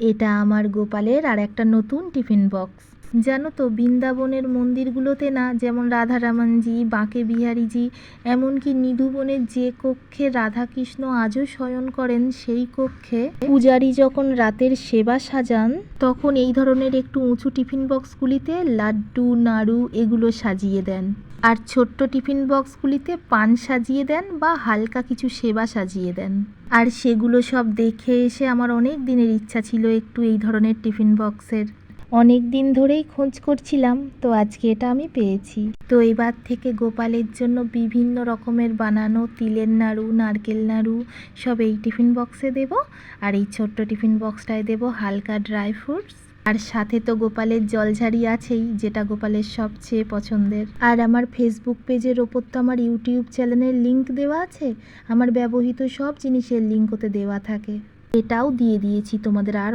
এটা আমার গোপালের আর একটা নতুন টিফিন বক্স। জানো তো, বৃন্দাবনের মন্দিরগুলোতে না, যেমন রাধারামনজি বাঁকে বিহারীজি, এমনকি নিধুবনের যে কক্ষে রাধাকৃষ্ণ আজও শয়ন করেন, সেই কক্ষে পূজারী যখন রাতের সেবা সাজান, তখন এই ধরনের একটু উঁচু টিফিন বক্সগুলিতে লাড্ডু, নাড়ু এগুলো সাজিয়ে দেন। আর ছোট্ট টিফিন বক্সগুলিতে পান সাজিয়ে দেন বা হালকা কিছু সেবা সাজিয়ে দেন। আর সেগুলো সব দেখে এসে আমার অনেক দিনের ইচ্ছা ছিল একটু এই ধরনের টিফিন বক্সের। অনেক দিন ধরেই খোঁজ করছিলাম, তো আজকে এটা আমি পেয়েছি। তো এবার থেকে গোপালের জন্য বিভিন্ন রকমের বানানো তিলের নাড়ু, নারকেল নাড়ু, সব এই টিফিন বক্সে দেব। আর এই ছোট্ট টিফিন বক্সটায় দেব হালকা ড্রাই ফ্রুটস। আর সাথে তো গোপালের জলঝাড়ি আছেই, যেটা গোপালের সবচেয়ে পছন্দের। আর আমার ফেসবুক পেজের ওপর তো আমার ইউটিউব চ্যানেলের লিংক দেওয়া আছে, আমার ব্যবহৃত সব জিনিসের লিংক ওতে দেওয়া থাকে। এটাও দিয়ে দিয়েছি তোমাদের আর